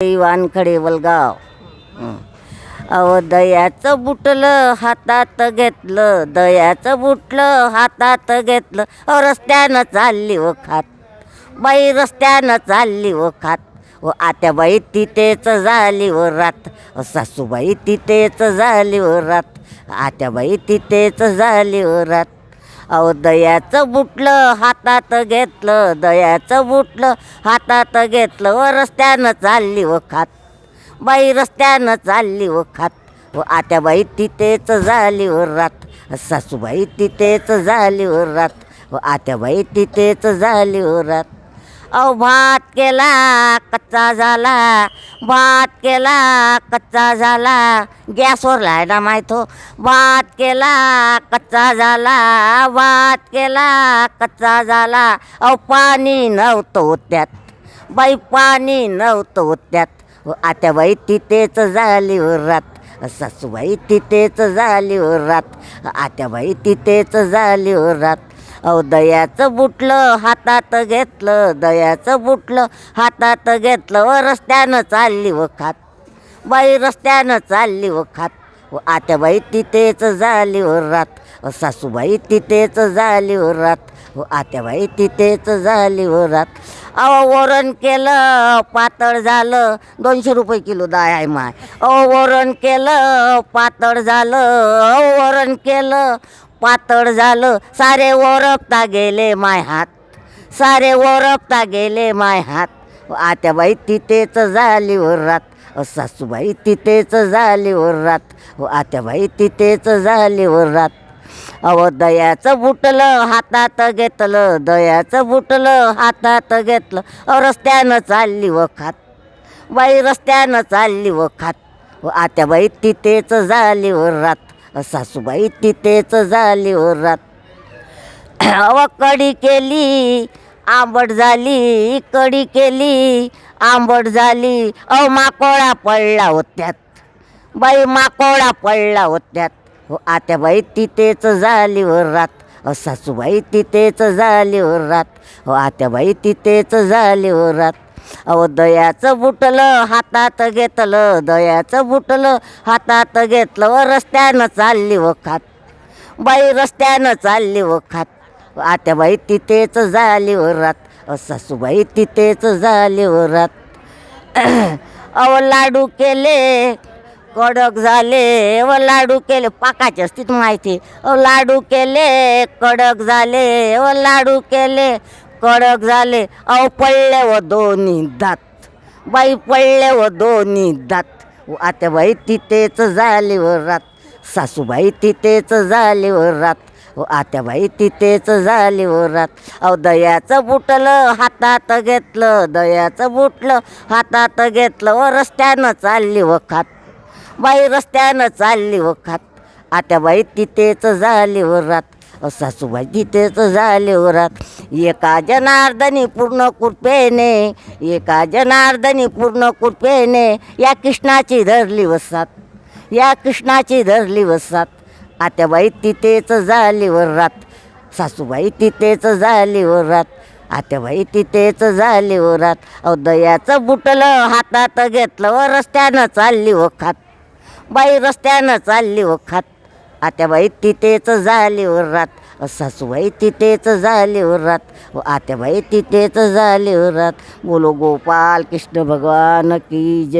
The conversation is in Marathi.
वानखडे वलगाव. अहो दयाचं बुटलं हातात घेतलं दयाचं बुटलं हातात घेतलं. अहो रस्त्यानं चालली व खात. बाई रस्त्यानं चालली व खात. व आत्याबाई तिथेच झाली व रात. सासूबाई तिथेच झाली व रात. आत्याबाई तिथेच झाली व रात. अहो दयाचं बुटलं हातात घेतलं दयाचं बुटलं हातात घेतलं व रस्त्यानं चालली व खात. बाई रस्त्यानं चालली व खात. व आत्याबाई तिथेच झाली व रात. सासूबाई तिथेच झाली व रात. व आत्याबाई तिथेच झाली व रात. अहो भात केला कच्चा झाला. भात केला कच्चा झाला. गॅसवर लायला माहीत हो. भात केला कच्चा झाला. भात केला कच्चा झाला. अहो पाणी नव्हतं त्यात. बाई पाणी नव्हतं त्यात. आता आत्याबाई तिथेच झाली हो रात. सासूबाई तिथेच झाली हो रात. आत्याबाई तिथेच झाली हो रात. अहो दयाचं बुटलं हातात घेतलं दयाचं बुटलं हातात घेतलं व रस्त्यानं चालली व खात. बाई रस्त्यानं चालली व खात. व आत्याबाई तिथेच झाली व रात. व सासूबाई तिथेच झाली व रात. व आत्याबाई तिथेच झाली व रात. अहो वरण केलं पातळ झालं दोनशे रुपये किलो दाय आहे माय. अहो वरण केलं पातळ झालं अहो वरण केलं पातळ झालं. सारे ओरपता गेले माय हात. सारे ओरपता गेले माय हात. आत्याबाई तिथेच झाली व रात. सासूबाई तिथेच झाली व रात. आत्याबाई तिथेच झाली व रात. अहो दयाचं बुटलं हातात घेतलं. दयाचं बुटलं हातात घेतलं. अहो रस्त्यानं चालली व खात. बाई रस्त्यानं चालली व खात. आत्याबाई तिथेच झाली व रात. सासूबाई तिथेच झाली हो रात. अव कडी केली आंबट झाली कडी केली आंबट झाली. अहो माकोळा पडला होत्यात बाई माकोळा पडला होत्यात हो आत्याबाई तिथेच झाली हो रात. अ सासूबाई तिथेच झाली हो रात. हो आत्याबाई तिथेच झाली हो रात. अहो दयाचं बुटलं हातात घेतलं दयाचं बुटलं हातात घेतलं व रस्त्यानं चालली व खात बाई रस्त्यानं चालली व खात आत्याबाई तिथेच झाली व रात सासूबाई तिथेच झाली व रात अहो लाडू केले कडक झाले व लाडू केले. पाकाचे असते माहिती. अहो लाडू केले कडक झाले व लाडू केले. कडक झाले. अहो पडले व दोन्ही दात. बाई पडले व दोन्ही दात. आत्याबाई तिथेच झाली व रात. सासूबाई तिथेच झाली व रात. आत्याबाई तिथेच झाली व रात. अहो दयाचं बुटलं हातात घेतलं दयाचं बुटलं हातात घेतलं व रस्त्यानं चालली व खात. बाई रस्त्यानं चालली व खात. आत्याबाई तिथेच झाली व रात. सासूबाई तिथेच झाली व रात एका जनार्दनी पूर्ण कृपेने एका जनार्दनी पूर्ण कृपेने या कृष्णाची धरली वसात या कृष्णाची धरली वसात. आत्याबाई तिथेच झाली व रात सासूबाई तिथेच झाली वरात रात आत्याबाई तिथेच झाली व रात अहो दयाचं बुटलं हातात घेतलं व रस्त्यानं चालली वखात. बाई रस्त्यानं चालली वखात. आत्याबाई तिथेच झाली व रात. सासूबाई तिथेच झाली व रात. व आत्याबाई तिथेच झाली व रात. बोलो गोपाल कृष्ण भगवान की जय.